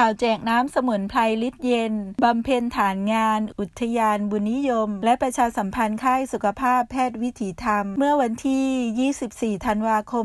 ข่าวแจกน้ำสมุนไพรลิตรเย็น บำเพ็ญฐานงาน อุทยานบุญนิยม และประชาสัมพันธ์ค่ายสุขภาพแพทย์วิถีธรรม เมื่อวันที่ 24 ธันวาคม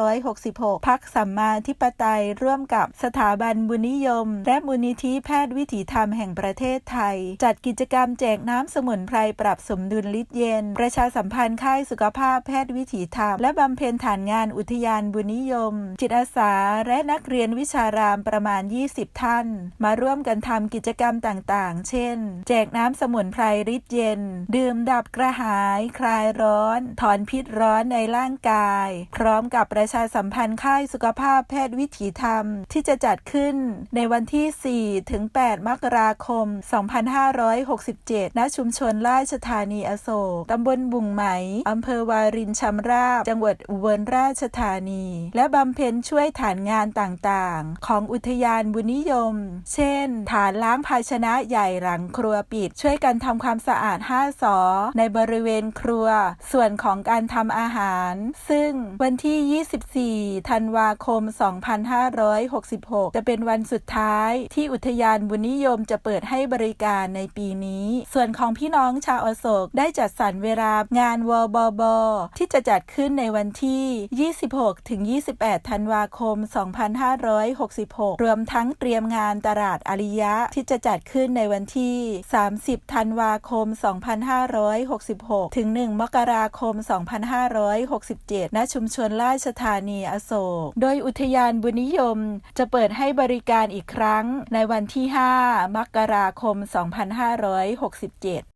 2566 พักสัมมาธิปไตยร่วมกับสถาบันบุญนิยม และมูลนิธิแพทย์วิถีธรรมแห่งประเทศไทย จัดกิจกรรมแจกน้ำสมุนไพรปรับสมดุลลิตรเย็น ประชาสัมพันธ์ค่ายสุขภาพแพทย์วิถีธรรม และบำเพ็ญฐานงานอุทยานบุญนิยม จิตอาสาและนักเรียนวิชารามประมาณ20 ท่าน มาร่วมกันทำกิจกรรมต่างๆ เช่น แจกน้ำสมุนไพรริดเย็น ดื่มดับกระหาย คลายร้อน ถอนพิษร้อนในร่างกาย พร้อมกับประชาสัมพันธ์ค่ายสุขภาพแพทย์วิถีธรรม ที่จะจัดขึ้นในวันที่ 4 ถึง 8 มกราคม 2567 ณ ชุมชนราชธานีอโศก ตำบลบุงไหม อำเภอวารินชำราบ จังหวัดอุบลราชธานี และบำเพ็ญช่วยฐานงานต่างๆ ของอุทยานบุญนิยม เช่น ฐานล้างภาชนะใหญ่หลังครัวปิด ช่วยกันทำความสะอาด 5 สอ ในบริเวณครัว ส่วนของการทำอาหาร ซึ่งวันที่ 24 ธันวาคม 2566 จะเป็นวันสุดท้ายที่อุทยานบุญนิยมจะเปิดให้บริการในปีนี้ ส่วนของพี่น้องชาวอโศกได้จัดสรรเวลางานวบบบที่จะจัดขึ้นในวันที่ 26ถึง28 ธันวาคม 2566 รวมทั้งเตรียมงานตลาดอาริยะที่จะจัดขึ้นในวันที่ 30 ธันวาคม 2566 ถึง 1 มกราคม 2567 ณ ชุมชนราชธานีอโศก โดยอุทยานบุญนิยมจะเปิดให้บริการอีกครั้งในวันที่ 5 มกราคม 2567